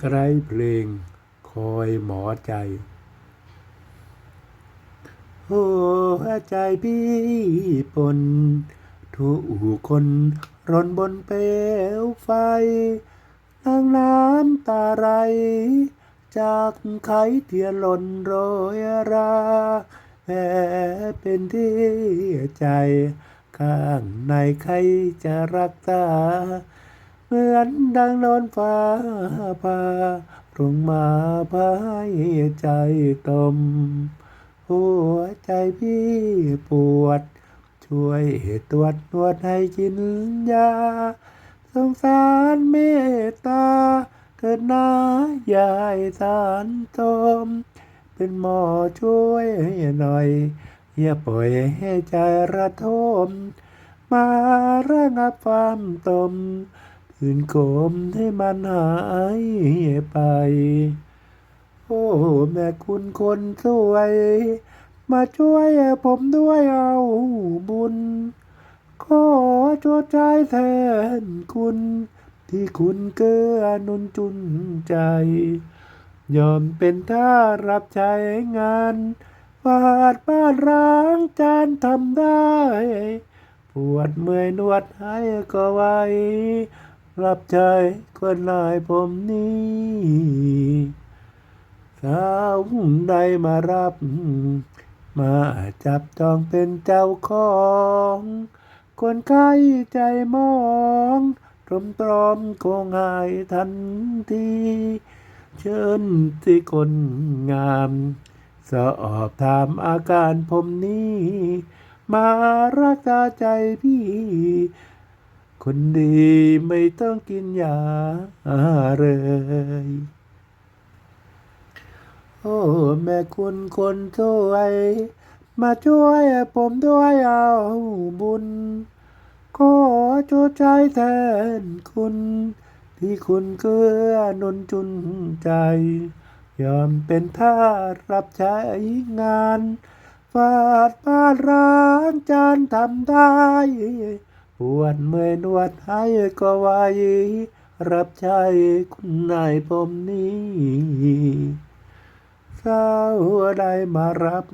ไกร้เพลงคอยหมอใจหัวใจพี่ปนถูกคนรนบนเปลวไฟนางน้ำตาไหลจากไขเทียนหล่นโรยราแผลเป็นที่ใจ ข้างในใครจะรักษา เหมือนดังโดนฟ้าพาลงมาพายใจตม หัวใจพี่ปวด ช่วยตรวจนวดให้กินยา สงสารเมตตาเถิดนายายสารตม เป็นหมอช่วยหน่อย อย่าปล่อยให้ใจระทม มาระงับความตม คืนโกมให้มันหายไป โอ้แม่คุณคนสวย มาช่วยผมด้วยเอาบุญ ขอชดใช้แทนคุณ ที่คุณเกื้อนุนจุนใจ ยอมเป็นท่ารับใช้งานวาดบ้านร้างจานทำได้ ปวดเมื่อยนวดให้ก็ไว รับใช้คนนายผมนี้ สาวใดมารับ มาจับจองเป็นเจ้าของ คนไข้ใจมองตรมตรอมคงหายทันที เชิญที่คนงามสอบถามอาการผมนี้ มารักษาใจพี่ คนดีไม่ต้องกินยาเลย โอ้ แม่คุณคนช่วย มาช่วยผมด้วยเอาบุญ ขอชดใช้แทนคุณ ที่คุณเกื้อนุนจุนใจ ยอมเป็นท่าสรับใช้งานฟาดบ้านร้างจานทำได้ ปวดเมื่อยนวดให้ก็ไว้รับใช้คุณนายผมนี้สาวใดมารับ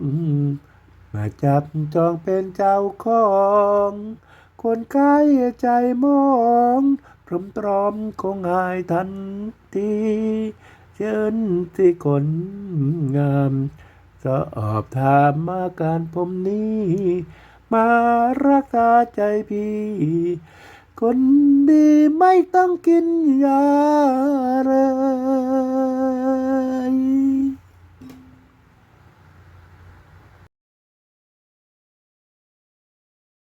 มาจับจองเป็นเจ้าของ คนไข้ใจมองพร้อมตรอมคงหายทันทีเชิญที่คนงามสอบถามอาการผมนี้ มารักษาใจพี่ คนดีไม่ต้องกินยาเลย